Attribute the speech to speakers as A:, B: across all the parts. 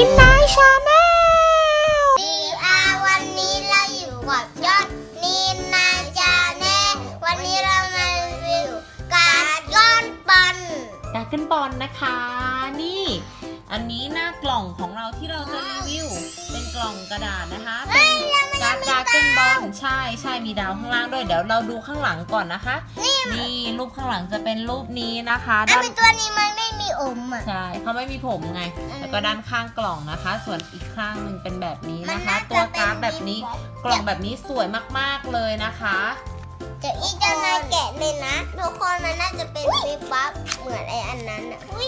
A: นินนายชาแนล
B: ดีอาวันนี้เราอยู่กับยอดนีนาจาแน่วันนี้เรามารีวิวการย้อนปัน
A: ดาร์กเกิลบอลนะคะ นี่ อันนี้หน้ากล่องของเราที่เราจะรีวิว เป็นกล่องกระดาษนะคะเป็นการ์ดดาร์กเกิลบอลใช่ใช่มีดาวข้างล่างด้วยเดี๋ยวเราดูข้างหลังก่อนนะคะนี่ รูปข้างหลังจะเป็นรูปนี้นะคะ
B: อัน
A: ด้าน
B: เป็นตัวนี้มันไม่มีอมอะ
A: ใช่เขาไม่มีผมไง แล้วก็ด้านข้างกล่องนะคะ ส่วนอีกข้างหนึ่งเป็นแบบนี้นะคะตัวการ์ดแบบนี้กล่องแบบนี้สวยมากๆเลยนะคะ
B: เดี๋ยวอีจะมาแกะเลยนะทุกคนมันน่าจะเป็นวิบวับเหมือนไอ้อันนั้นอะอุ้ยอุ้ย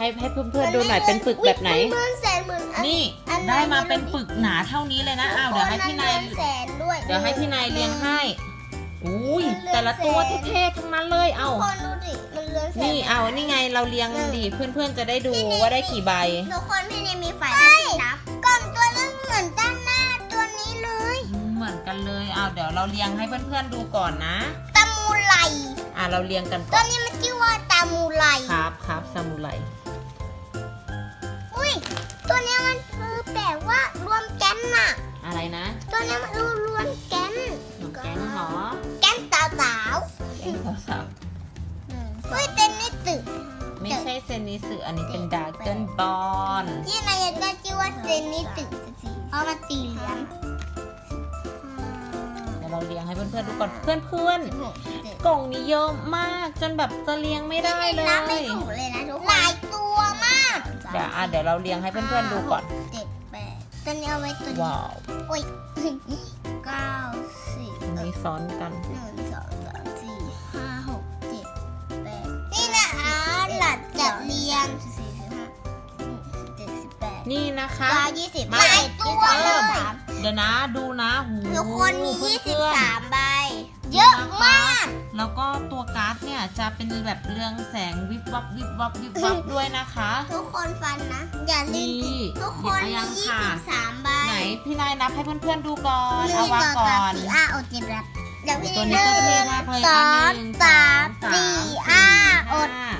B: ให้
A: ให้เพื่อนๆดูหน่อยเป็นปึกแบบไหน
B: หมื่นแสนหมื่นอั
A: นี่
B: อันไหน
A: ได้มาเป็นปึกหนาเท่านี้เลยนะอ้าวเดี๋ยวให้พี่นาย
B: เงิแสนด้วย
A: เดี๋ยวให้พี่นายเรียงให้อุ้ยแต่ละตัวเท่ๆทั้งนั้นเลยเอา
B: ทุกคนดูดิมันเรือนแสน
A: นี่เอานี่ไงเราเรียงดิเพื่อนๆจะได้ดูว่าได้กี่ใบ
B: ทุกคนพี่นี่มีไฟได้สีนับก่อนตัวนึงเหมือนด้านหน้าตัวนี้เลย
A: เหมือนกันเลยเอาเดี๋ยวเราเรียงให้เพื่อนๆดูก่อนนะ
B: ตามูไร
A: อะเราเรียงกัน
B: ตั
A: ก่
B: ว
A: อน
B: นี้มันชื่อว่าตามูไร
A: ครับครับซามูไร
B: อุ้ยตัว นี้มันคือแปลว่ารวมแก๊นน่ะ
A: อะไรนะ
B: ตัวนี้มันคือรวมแก๊น
A: หนูแก๊งเหรอ
B: แก๊นสาวสาว
A: แก๊งสาว
B: ๆเฮ้ยเต้นนี่ตึก
A: ๆไม่ใช่เซนิสึอันนี้เป็นดาร์กเกิลบอล
B: ที่นายก็ชื่อว่าเซนนี่ตึกเพราะมันตีเหรียญ
A: เดี๋ยวเราเรียงให้เพื่อนๆดูก่อนเพื่อน
B: สิบหกสิบเจ็ด
A: ๆกล่องนี้เยอะมากจนแบบจะเรียงไม่ได้เล
B: นับไม่
A: ย
B: ถูกเลยนะทุกคนหลายตัวมาก
A: เดี๋ยวอะเดี๋ยวเราเรียงให้เพื่อนๆดูก่อน
B: เจ็ดแปดตัวนี้เอาไว้ตัวนี้
A: ว้าว
B: โอ้ยเก้าสิบ
A: อันนี้ซ้อนกัน
B: หนึ่งสองสามสี่ห้าหกเจ็ดแปดนี่นะคะหลัดจับเรียงสิบสี่สิบห้าสิบเจ็ดสิบแปด
A: นี่นะคะ
B: เก้ายี่สิบ
A: มา
B: หลายตัว
A: เพิ่ม
B: เลย
A: เดี๋ยวนะดูนะหู
B: ทุกคนมียี่สิบ
A: เพื่อนๆ
B: สามใบ เยอะมาก
A: แล้วก็ตัวการ์ดเนี่ย จะเป็นแบบเรืองแสงวิบวับวิบวับวิบวับด้วยนะคะ
B: ทุกคนฟันนะ อย่าลืม
A: นี่
B: ทุกคน
A: หยิบมายั
B: มี
A: ง
B: ยี่
A: ค่ะ
B: สิบสามใบ
A: ไหนพี่นายนับให้เพื่อนๆดูก่อน
B: หนึ่
A: เอา
B: ง
A: วาง
B: สอง
A: ก่อ
B: สาม
A: น
B: สี่ห้าหกเจ็ดแปดเดี๋ยวพี่
A: ตัว
B: ห
A: นี้
B: นึ่
A: ก็
B: ง
A: เท่มากเลย
B: ส
A: อะ
B: อง
A: หนึ่ง
B: สาม
A: สาม
B: สี่
A: สี่
B: ห้า
A: ห้า
B: หก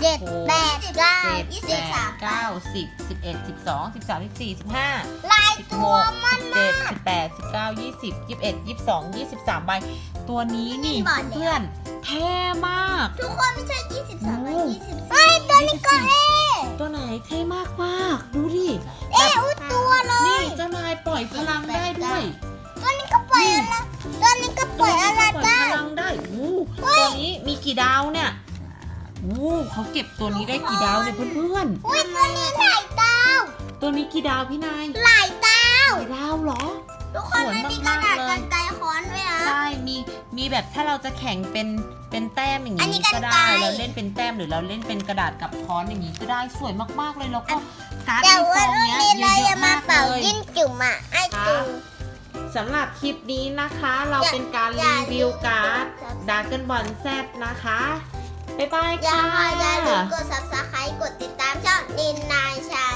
B: เจ็ด
A: หก
B: แปดเก้า
A: เจ็ด
B: ยี่
A: แป
B: สิบ
A: ด
B: สาม
A: เก้าสิบสิบเอ็ดสิบสองสิบสามสิบสี่สิบห้า
B: ลาย
A: สิบ
B: ตั
A: ห
B: ว
A: ก
B: มั
A: สิ
B: น
A: บเจ็ดสิบแปดสิบเก้ายี่สิบยี่สิบเอ็ดยี่สิบสองยี่สิบสามใบ ตัวนี้นี่
B: นี่บอร์ดแล้ว
A: เพื่อนเท่มาก
B: ทุกคนไม่ใช่ยี่สิบสาม
A: โอ้
B: ยี่สิบเฮ้ยตัวนี้ก็เอ๊ะ
A: ตัวไหนเท่มากมากๆดูดิ
B: เอ๊ะอุ้ยตัวเล
A: นี่
B: ย
A: เจ้านายปล่อยพลังได้ด้วย
B: ตัวนี้ก็ปล่อยอะไรตัวนี้ก็ปล่อยอะไร
A: ปล่อย
B: ได้
A: พลังได้อู้
B: เฮ้ย
A: ตัวนี้มีกี่ดาวเนี่ยอู้ เขาเก็บตัวนี้ได้กี่ดาวเนี่ยเพื่อน
B: อุ้ยตัวนี้หลายดาว
A: ๆ ตัวนี้กี่ดาวพี่นาย
B: หลายดาว
A: กี่ดาวเหรอ
B: ทุกคน
A: สวย
B: ไม่มีกระ
A: มากๆ
B: ดาษ
A: เลย
B: กันไกรค้อนด้วยนะ
A: ใช่มีมีแบบถ้าเราจะแข่งเป็นเป็นแต้มอย่าง
B: อันนี้
A: นี้
B: กรร
A: ก็
B: ไกร
A: ได้เราเล่นเป็นแต้มหรือเราเล่นเป็นกระดาษกับค้อนอย่างนี้ก็ได้สวยมากๆเลยแล้วก็การ์ด
B: เดี๋ยว
A: ในซ
B: วั
A: อนงเนี้ย
B: นี้
A: เย
B: เรา
A: อะ
B: จะ
A: ๆ
B: มา
A: มาก
B: เป่า
A: เลย
B: ยิ่งจุ่มอะไอ้ตู
A: สำหรับคลิปนี้นะคะ เรา
B: อย่า
A: เป็นการ
B: อย่า
A: รีวิวการ์ด
B: ลืม
A: ดาร์กเกิลบอลแซดนะคะ บ๊ายบาย
B: อย่า
A: ค่ะ
B: อย่าลืมกด subscribe กดติดตามช่องนินนายชา